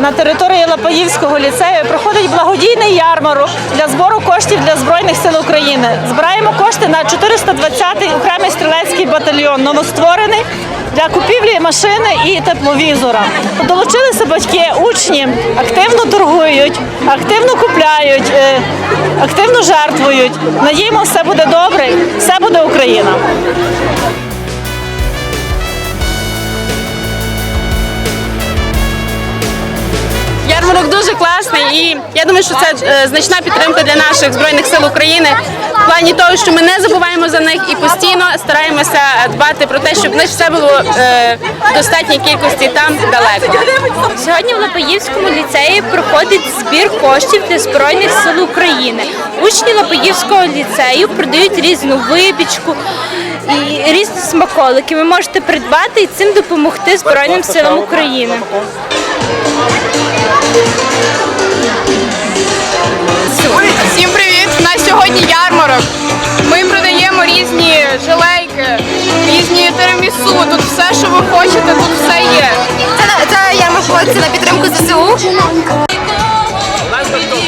на території Лапаївського ліцею проходить благодійний ярмарок для збору коштів для Збройних сил України. Збираємо кошти на 420-й окремий стрілецький батальйон, новостворений для купівлі машини і тепловізора. Долучилися батьки, учні, активно торгують, активно купляють, е, активно жертвують. Надіємо, все буде добре, все буде Україна. Дуже класний, і я думаю, що це е, значна підтримка для наших збройних сил України в плані того, що ми не забуваємо за них і постійно стараємося дбати про те, щоб в них все було е, в достатній кількості там далеко. Сьогодні в Лапаївському ліцеї проходить збір коштів для Збройних сил України. Учні Лапаївського ліцею продають різну випічку і різні смаколики. Ви можете придбати і цим допомогти Збройним силам України. Всім привіт! У нас сьогодні ярмарок. Ми продаємо різні жилейки, різні тирамісу. Тут все, що ви хочете, тут все є. Це, це ярмарок проводиться на підтримку ЗСУ. Дивіться,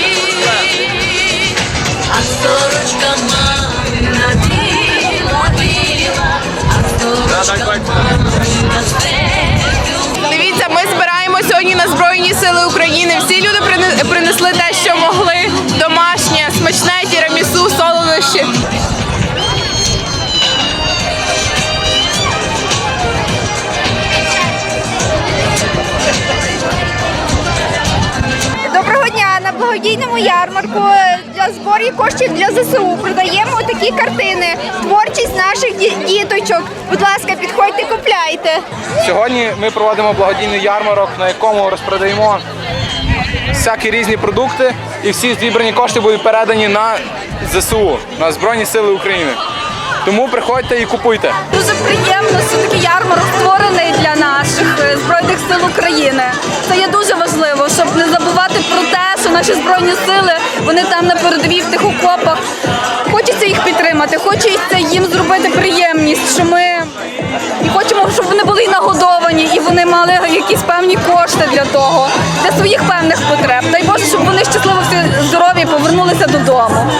Збройні Сили України. Всі люди прине- принесли те, що могли. Домашнє, смачне тірамісу, солодощі. Доброго дня! На благодійному ярмарку для зборів коштів для ЗСУ продаємо такі картини. Наших діточок. Будь ласка, підходьте, купляйте. Сьогодні ми проводимо благодійний ярмарок, на якому розпродаємо всякі різні продукти, і всі зібрані кошти будуть передані на ЗСУ, на Збройні Сили України. Тому приходьте і купуйте. Дуже приємно, що такий ярмарок створений для наших е, збройних сил України. Це є дуже важливо, щоб не забувати про те, що наші збройні сили вони там на передовій в тих окопах. Хочеться їх підтримати, хочеться їм зробити приємність, що ми і хочемо, щоб вони були нагодовані, і вони мали якісь певні кошти для того, для своїх певних потреб. Дай Боже, щоб вони щасливо всі здорові повернулися додому.